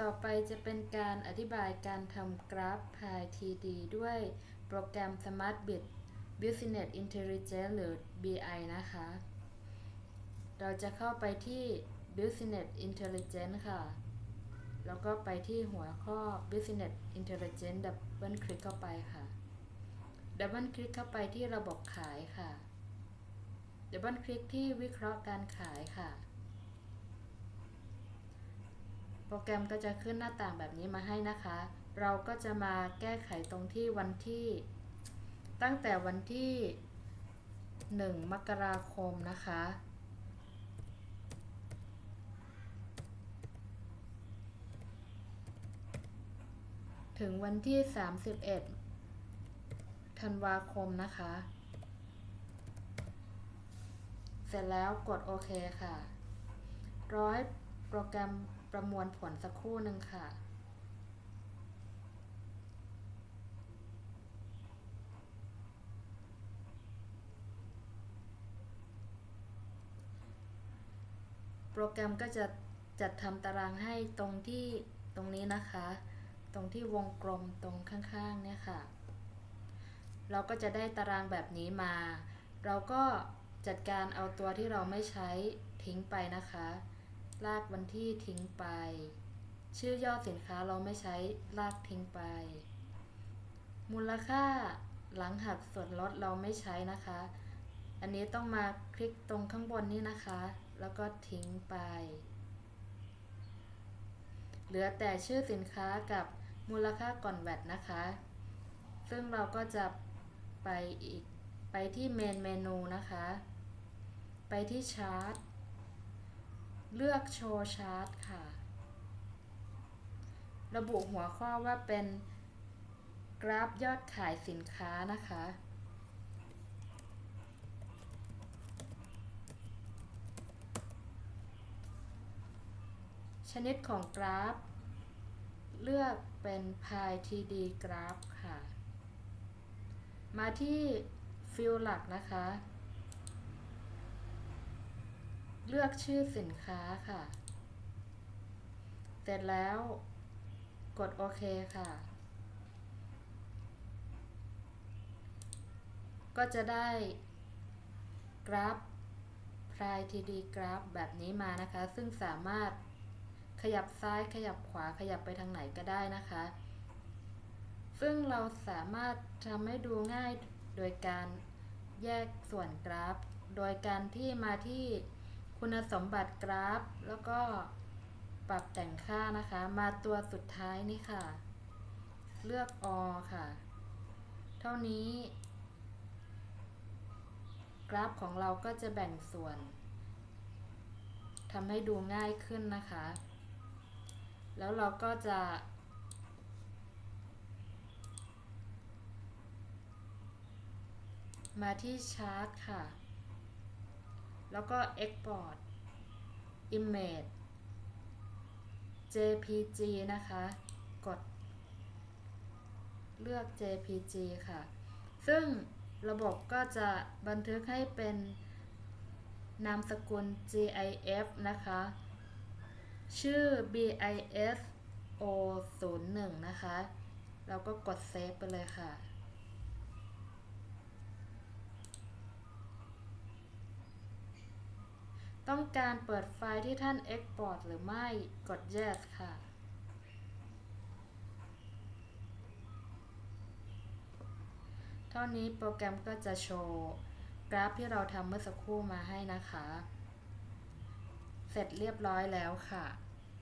ต่อไปจะเป็นการอธิบายการทำกราฟ Pi TD ด้วยโปรแกรม SmartBit Business Intelligence หรือ BI นะคะ เราจะเข้าไปที่ Business Intelligence ค่ะ แล้วก็ไปที่หัวข้อ Business Intelligence ดับเบิลคลิกเข้าไปค่ะ ดับเบิลคลิกเข้าไปที่ระบบขายค่ะ ดับเบิลคลิกที่วิเคราะห์การขายค่ะ โปรแกรมก็จะขึ้นหน้าต่างแบบนี้มาให้นะคะ เราก็จะมาแก้ไขตรงที่วันที่ ตั้งแต่วันที่ 1 มกราคมนะคะ ถึงวันที่ 31 ธันวาคมนะคะ เสร็จแล้วกดโอเคค่ะ รอให้โปรแกรม ประมวลผลสักครู่หนึ่งค่ะโปรแกรมก็จะจัดทำตารางให้ตรงที่ตรงนี้นะคะ ตรงที่วงกลมตรงข้างๆเนี่ยค่ะ เราก็จะได้ตารางแบบนี้มา เราก็จัดการเอาตัวที่เราไม่ใช้ทิ้งไปนะคะ ลากวันที่ทิ้งไป ชื่อย่อสินค้าเราไม่ใช้ลากทิ้งไป มูลค่าหลังหักส่วนลดเราไม่ใช้นะคะ อันนี้ต้องมาคลิกตรงข้างบนนี้นะคะ แล้วก็ทิ้งไป เหลือแต่ชื่อสินค้ากับมูลค่าก่อนแวดนะคะ ซึ่งเราก็จะไปอีกไปที่เมนเมนูนะคะ ไปที่ชาร์ต เลือกโชว์ชาร์ตค่ะ ระบุหัวข้อว่าเป็นกราฟยอดขายสินค้านะคะ ชนิดของกราฟ เลือกเป็น Pi TD กราฟค่ะ มาที่ฟิลหลักนะคะ เลือกชื่อสินค้าค่ะ เสร็จแล้วกดโอเคค่ะ ก็จะได้กราฟ Pry TD กราฟแบบนี้มานะคะ ซึ่งสามารถขยับซ้ายขยับขวาขยับไปทางไหนก็ได้นะคะ ซึ่งเราสามารถทำให้ดูง่ายโดยการแยกส่วนกราฟ โดยการที่มาที่ คุณสมบัติกราฟ แล้วก็ปรับแต่งค่านะคะ มาตัวสุดท้ายนี่ค่ะ เลือก all ค่ะ เท่านี้ กราฟของเราก็จะแบ่งส่วนทำให้ดูง่ายขึ้นนะคะ แล้วเราก็จะ มาที่ชาร์ตค่ะ แล้วก็ Export Image JPG นะคะ กด เลือก JPG ค่ะ ซึ่งระบบก็จะบันทึกให้เป็นนามสกุล GIF นะคะ ชื่อ BIS O01 นะคะ เราก็กดเซฟไปเลยค่ะ ต้องการเปิดไฟล์ที่ท่าน Export หรือไม่ กด Yes ค่ะ เท่านี้โปรแกรมก็จะโชว์กราฟที่เราทำเมื่อสักครู่มาให้นะคะ เสร็จเรียบร้อยแล้วค่ะ